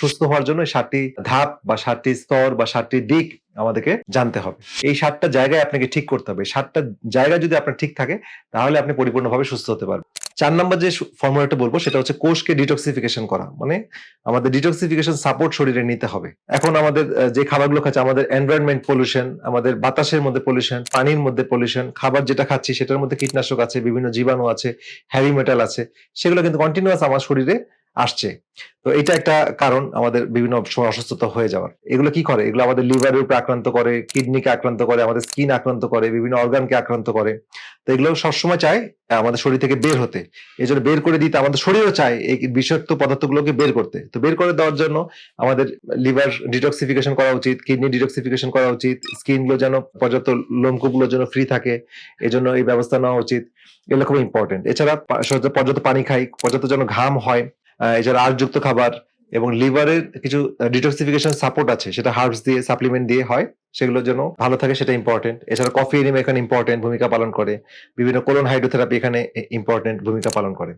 সুস্থ হওয়ার জন্য সাতটি ধাপ বা সাতটি স্তর বা সাতটি দিক আমাদেরকে জানতে হবে। এই সাতটা জায়গায় আপনাকে ঠিক করতে হবে। সাতটা জায়গা যদি আপনার ঠিক থাকে, তাহলে আপনি পরিপূর্ণভাবে সুস্থ হতে পারবেন। চার নম্বর যে ফর্মুলাটা বলব, সেটা হচ্ছে কোষকে ডিটক্সিফিকেশন করা। মানে আমাদের ডিটক্সিফিকেশন সাপোর্ট শরীরে নিতে হবে। এখন আমাদের যে খাবারগুলো খাচ্ছে, আমাদের এনভায়রনমেন্ট পলিউশন আমাদের বাতাসের মধ্যে পলিউশন পানির মধ্যে পলিউশন খাবার যেটা খাচ্ছি, সেটার মধ্যে কীটনাশক আছে, বিভিন্ন জীবাণু আছে হ্যাভি মেটাল আছে, সেগুলো কিন্তু কন্টিনিউয়াস আমার শরীরে আসছে। তো এটা একটা কারণ আমাদের বিভিন্ন সময় অসুস্থতা হয়ে যাওয়ার। এগুলো কি করে? এগুলো আমাদের লিভারের উপর আক্রান্ত করে কিডনিকে আক্রান্ত করে, আমাদের স্কিন আক্রান্ত করে, বিভিন্ন অর্গানকে আক্রান্ত করে। তো এগুলো সবসময় চায় আমাদের শরীর থেকে বের হতে। এই জন্য বের করে দিতে আমাদের শরীরও চায় এই বিষাক্ত পদার্থগুলোকে বের করতে। তো বের করে দেওয়ার জন্য আমাদের লিভার ডিটক্সিফিকেশন করা উচিত কিডনি ডিটক্সিফিকেশন করা উচিত স্কিনগুলো যেন পর্যাপ্ত লোমকূপগুলো যেন ফ্রি থাকে, এই জন্য এই ব্যবস্থা নেওয়া উচিত। এগুলো খুব ইম্পর্টেন্ট এছাড়া পর্যাপ্ত পানি খাই, পর্যাপ্ত যেন ঘাম হয় এছাড়া আশযুক্ত খাবার এবং লিভারের কিছু ডিটক্সিফিকেশন সাপোর্ট আছে, সেটা হার্বস দিয়ে সাপ্লিমেন্ট দিয়ে হয়, সেগুলোর জন্য ভালো থাকে, সেটা ইম্পর্টেন্ট এছাড়া কফি এনিম এখানে ইম্পর্টেন্ট ভূমিকা পালন করে। বিভিন্ন কোলন হাইড্রোথেরাপি এখানে ইম্পর্টেন্ট ভূমিকা পালন করে।